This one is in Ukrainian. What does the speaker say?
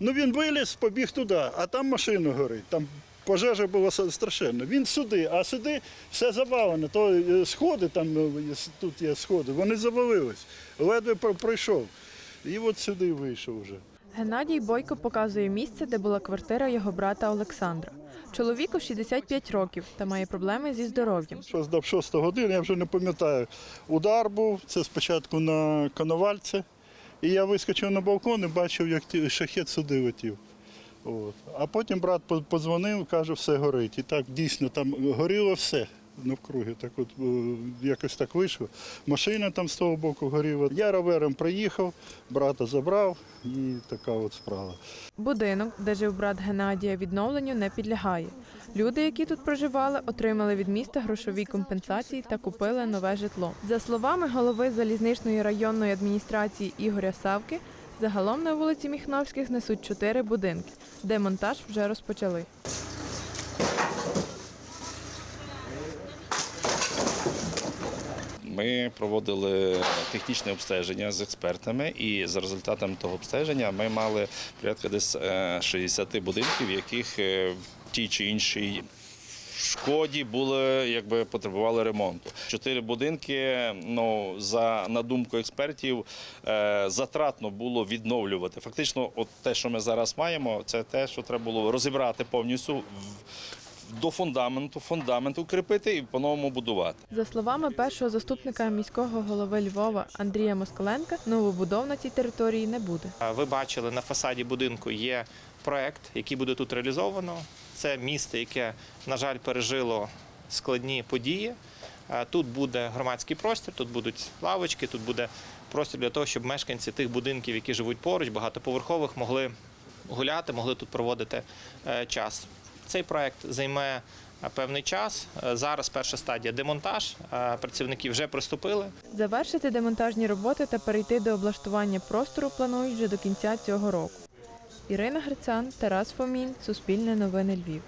Ну він виліз, побіг туди, а там машина горить. Там пожежа була страшенна. Він сюди, а сюди все завалено. То е, сходи, там е, тут є сходи, вони завалились. Ледве пройшов. І от сюди вийшов вже. Геннадій Бойко показує місце, де була квартира його брата Олександра. Чоловіку 65 років та має проблеми зі здоров'ям. Що здав 6 години, я вже не пам'ятаю. Удар був, це спочатку на коновальці. І я вискочив на балкон і бачив, як шахет сюди летів. От. А потім брат по- подзвонив, каже, все горить. І так дійсно там горіло все навкруги. Так от е, якось так вийшло. Машина там з того боку горіла. Я ровером приїхав, брата забрав і така от справа. Будинок, де жив брат Геннадія, відновленню не підлягає. Люди, які тут проживали, отримали від міста грошові компенсації та купили нове житло. За словами голови залізничної районної адміністрації Ігоря Савки, загалом на вулиці Міхновських знесуть чотири будинки. Демонтаж вже розпочали. Ми проводили технічне обстеження з експертами, і за результатами того обстеження ми мали порядка десь е, 60 будинків, яких е, в тій чи іншій шкоді були, якби потребували ремонту. Чотири будинки, ну за на думку експертів, е, затратно було відновлювати. Фактично, от те, що ми зараз маємо, це те, що треба було розібрати повністю до фундаменту, фундамент укріпити і по-новому будувати. За словами першого заступника міського голови Львова Андрія Москаленка, новобудов на цій території не буде. Ви бачили на фасаді будинку є проект, який буде тут реалізовано. Це місто, яке, на жаль, пережило складні події. Тут буде громадський простір, тут будуть лавочки, тут буде простір для того, щоб мешканці тих будинків, які живуть поруч, багатоповерхових, могли гуляти, могли тут проводити е, час. Цей проект займе е, певний час. Е, Зараз перша стадія демонтаж. Е, Працівники вже приступили. Завершити демонтажні роботи та перейти до облаштування простору планують вже до кінця цього року. Ірина Грицан, Тарас Фомін, Суспільне новини Львів.